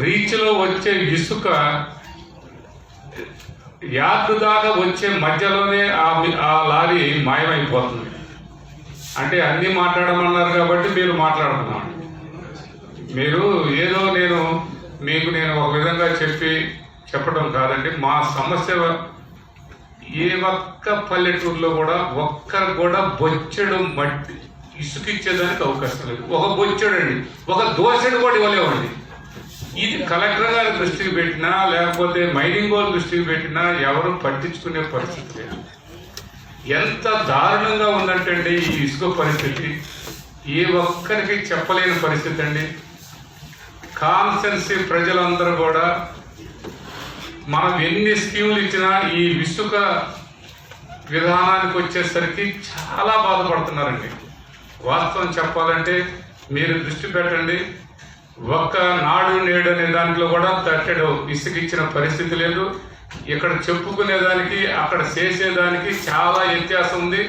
రీచ్లో వచ్చే ఇసుక యార్డు దాకా వచ్చే మధ్యలోనే ఆ లారీ మాయమైపోతుంది. అంటే అన్నీ మాట్లాడమన్నారు కాబట్టి మీరు మాట్లాడుతున్నాం మీరు ఏదో నేను మీకు నేను ఒక విధంగా చెప్పి చెప్పడం కాదండి. మా సమస్య ఏ ఒక్క పల్లెటూరులో కూడా ఒక్కరు కూడా బొచ్చెడు మట్టి ఇసుకిచ్చేదానికి అవకాశం లేదు. ఒక బొచ్చెడు అండి ఒక దోశడు కూడా ఇవ్వలేవండి ఇది కలెక్టర్ గారి దృష్టికి పెట్టినా లేకపోతే మైనింగ్ వాళ్ళ దృష్టికి పెట్టినా ఎవరు పట్టించుకునే పరిస్థితి లేదు. ఎంత దారుణంగా ఉందంటే అండి ఈ ఇసుక పరిస్థితి. ఏ ఒక్కరికి చెప్పలేని పరిస్థితి అండి. కాన్సెన్సీ ప్రజలందరూ కూడా మనం ఎన్ని స్కీములు ఇచ్చినా ఈ ఇసుక విధానానికి వచ్చేసరికి చాలా బాధపడుతున్నారండి. వాస్తవం చెప్పాలంటే మీరు దృష్టి పెట్టండి. ఒక్క నాడు నేడు అనే దాంట్లో కూడా తట్టడం విసిగిచ్చిన పరిస్థితి లేదు. ఇక్కడ చెప్పుకునేదానికి అక్కడ చేసేదానికి చాలా వ్యత్యాసం ఉంది.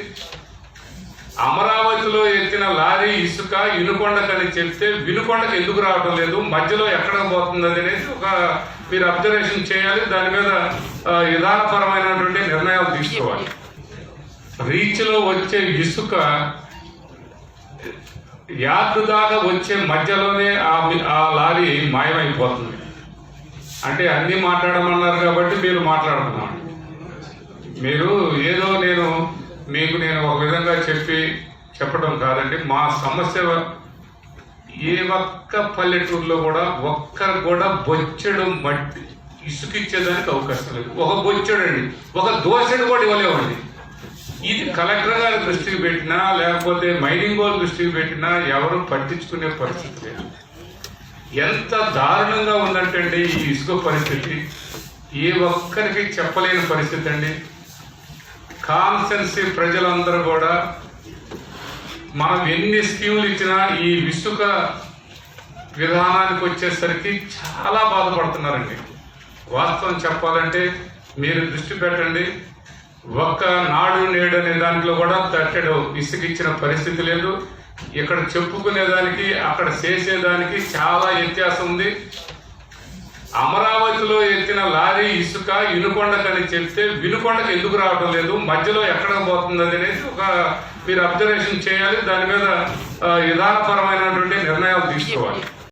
అమరావతిలో ఎత్తిన లారీ ఇసుక వినుకొండకని చెప్తే వినుకొండకు ఎందుకు రావడం లేదు? మధ్యలో ఎక్కడ పోతుంది అనేది ఒక మీరు అబ్జర్వేషన్ చేయాలి. దాని మీద విధానపరమైనటువంటి నిర్ణయాలు తీసుకోవాలి. రీచ్లో వచ్చే ఇసుక యార్డు దాకా వచ్చే మధ్యలోనే ఆ లారీ మాయమైపోతుంది. అంటే అన్నీ మాట్లాడమన్నారు కాబట్టి మీరు మాట్లాడుతున్నాను మీరు ఏదో నేను మీకు నేను ఒక విధంగా చెప్పి చెప్పడం కాదండి. మా సమస్య ఏ ఒక్క పల్లెటూరులో కూడా ఒక్కరు కూడా బొచ్చెడు మట్టి ఇసుకిచ్చేదానికి అవకాశం లేదు. ఒక బొచ్చడండి. ఒక దోశడు కూడా ఇవ్వలేమండి. ఇది కలెక్టర్ గారి దృష్టికి పెట్టినా లేకపోతే మైనింగ్ వాళ్ళ దృష్టికి పెట్టినా ఎవరు పట్టించుకునే పరిస్థితి లేదు. ఎంత దారుణంగా ఉందంటే అండి ఈ ఇసుక పరిస్థితి. ఏ ఒక్కరికి చెప్పలేని పరిస్థితి అండి. కాన్సెన్సీ ప్రజలందరూ కూడా మనం ఎన్ని స్కీములు ఇచ్చినా ఈ ఇసుక విధానానికి వచ్చేసరికి చాలా బాధపడుతున్నారండి. వాస్తవం చెప్పాలంటే మీరు దృష్టి పెట్టండి. ఒక్క నాడు నేడు అనే దాంట్లో కూడా తట్టెడు ఇసుకిచ్చిన పరిస్థితి లేదు. ఇక్కడ చెప్పుకునేదానికి అక్కడ చేసేదానికి చాలా వ్యత్యాసం ఉంది. అమరావతిలో ఎత్తిన లారీ ఇసుక వినుకొండకని చెప్తే వినుకొండకు ఎందుకు రావడం లేదు? మధ్యలో ఎక్కడ పోతుంది అనేది ఒక మీరు అబ్జర్వేషన్ చేయాలి. దాని మీద ఆ, నిర్ణయాలు తీసుకోవాలి.